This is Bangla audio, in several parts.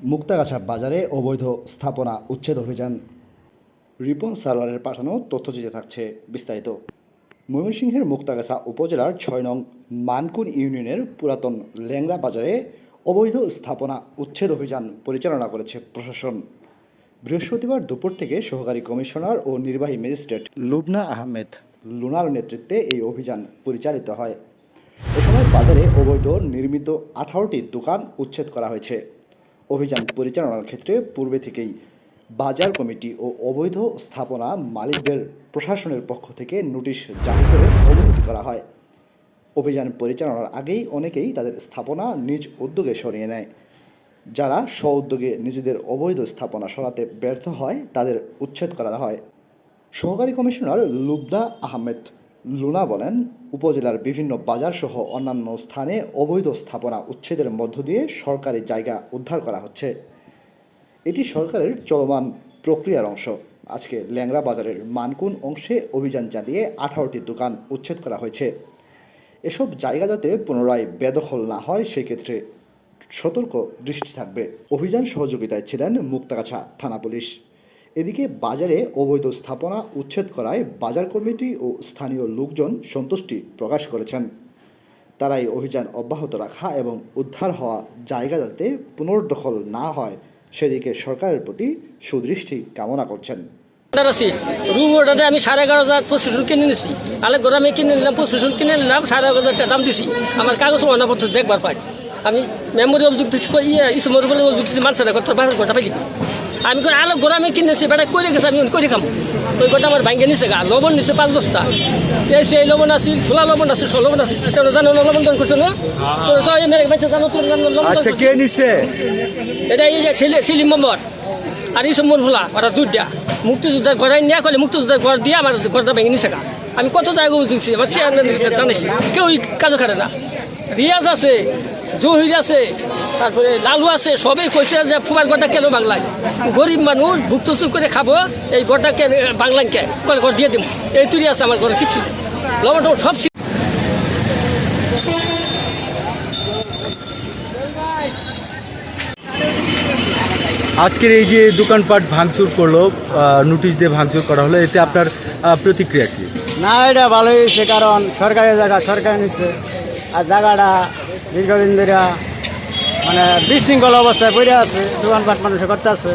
মুক্তাগাছা বাজারে অবৈধ স্থাপনা উচ্ছেদ অভিযান। রিপন সালোয়ারের পাঠানো তথ্যচিত্রে থাকছে বিস্তারিত। ময়মনসিংহের মুক্তাগাছা উপজেলার ছয় নং মানকুন ইউনিয়নের পুরাতন ল্যাংরা বাজারে অবৈধ স্থাপনা উচ্ছেদ অভিযান পরিচালনা করেছে প্রশাসন। বৃহস্পতিবার দুপুর থেকে সহকারী কমিশনার ও নির্বাহী ম্যাজিস্ট্রেট লুবনা আহমেদ লুনার নেতৃত্বে এই অভিযান পরিচালিত হয়। এ সময় বাজারে অবৈধ নির্মিত আঠারোটি দোকান উচ্ছেদ করা হয়েছে। অভিযান পরিচালনার ক্ষেত্রে পূর্বে থেকেই বাজার কমিটি ও অবৈধ স্থাপনা মালিকদের প্রশাসনের পক্ষ থেকে নোটিশ জারি করে অবহিত করা হয়। অভিযান পরিচালনার আগেই অনেকেই তাদের স্থাপনা নিজ উদ্যোগে সরিয়ে নেয়। যারা স্ব উদ্যোগে নিজেদের অবৈধ স্থাপনা সরাতে ব্যর্থ হয়, তাদের উচ্ছেদ করা হয়। সহকারী কমিশনার লুবনা আহমেদ লুনা বলেন, উপজেলার বিভিন্ন বাজার সহ অন্যান্য স্থানে অবৈধ স্থাপনা উচ্ছেদের মধ্য দিয়ে সরকারি জায়গা উদ্ধার করা হচ্ছে। এটি সরকারের চলমান প্রক্রিয়ার অংশ। আজকে ল্যাংড়া বাজারের মানকুন অংশে অভিযান চালিয়ে আঠারোটি দোকান উচ্ছেদ করা হয়েছে। এসব জায়গা যাতে পুনরায় বেদখল না হয়, সেক্ষেত্রে সতর্ক দৃষ্টি থাকবে। অভিযান সহযোগিতায় ছিলেন মুক্তাগাছা থানা পুলিশ। এদিকে বাজারে অবৈধ স্থাপনা উচ্ছেদ করায় বাজার কমিটি ও স্থানীয় লোকজন সন্তুষ্টি প্রকাশ করেছেন। তারা এই অভিযান অব্যাহত রাখা এবং উদ্ধার হওয়া জায়গা যাতে পুনর্দখল না হয়, সেদিকে সরকারের প্রতি সুদৃষ্টি কামনা করছেন। আছি। রুম ওটাতে আমি সাড়ে এগারো হাজার প্রশাসন কিনে নিছি। ঘরে আমি কিনে নিলাম প্রশাসন কিনে নিলাম, সাড়ে এগারো হাজার দাম দিছি। আমার কাগজ ময়নাপত্র দেখবার পাই। আমি মেমোরি অভিযোগ দিচ্ছি ইসমর বলে অভিযোগ দিচ্ছি মানুষের কত বারো গোটা পাইলি। আমি করে আলো আমি কিনেছি বেটা করে গেছে আমি করে খাম। ওই গোটা আমার ভাঙ্গে নিছে গা লবণ নিছে পাঁচ বস্তা। এই সেই লবণ আছিল খোলা লবণ আছে সব লবণ আছে। তোরা জানো না লবণ দান করছে না? বাচ্চা জানো তোর জানো লবণ আচ্ছা কে নিছে? এটা এই যে ছেলে সিলিম মোহাম্মদ আর এই সম্মন ফোলা ওরা দুধটা মুক্তিযোদ্ধার ঘরে নিয়ে করলে মুক্তিযোদ্ধার ঘর দিয়ে আমার ঘরটা ভেঙে নিছে গা। আমি কত জায়গা দিচ্ছি আমার চেয়ারম্যান জানিস। কেউ কাজও খাটে না। রিয়াজ আছে জহির আছে তারপরে লালু আছে সবই কইছে যে ফুমার ঘরটা কেন বাংলায়? গরিব মানুষ ভুক্ত চুপ করে খাব এই ঘরটা কেন বাংলায় কে? কলে ঘর দিয়ে দিব। এই তুই আছে আমার ঘরে কিছু নেই। লবণ সব। আজকের এই যে দোকানপাট ভাঙচুর করল নোটিশ দিয়ে ভাঙচুর করা হলো এতে আপনার প্রতিক্রিয়া কি? না এটা ভালো হয়েছে কারণ সরকারি জায়গা সরকার নিচ্ছে আর জায়গাটা দীর্ঘদিন ধরে মানে বিশৃঙ্খল অবস্থায় পড়ে আছে, দোকানপাট মানুষে করতে আছে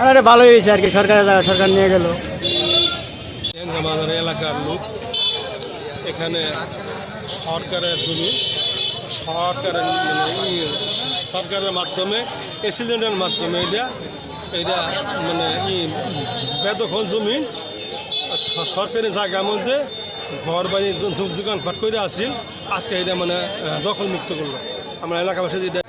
আর এটা ভালোই হয়েছে আর কি সরকারের জায়গা সরকার নিয়ে গেল। আমাদের এলাকার লোক, এখানে সরকারের জমি, সরকারের মানে সরকারের মাধ্যমে এসিডেন্টের মাধ্যমে এটা এটা মানে বেদখল জমি। সরকারি জায়গার মধ্যে ঘর বাড়ি দোকানপাট করে আসছিল আজকে এটা মানে দখলমুক্ত দখল মুক্ত করল। আমরা এলাকাবাসী যেটা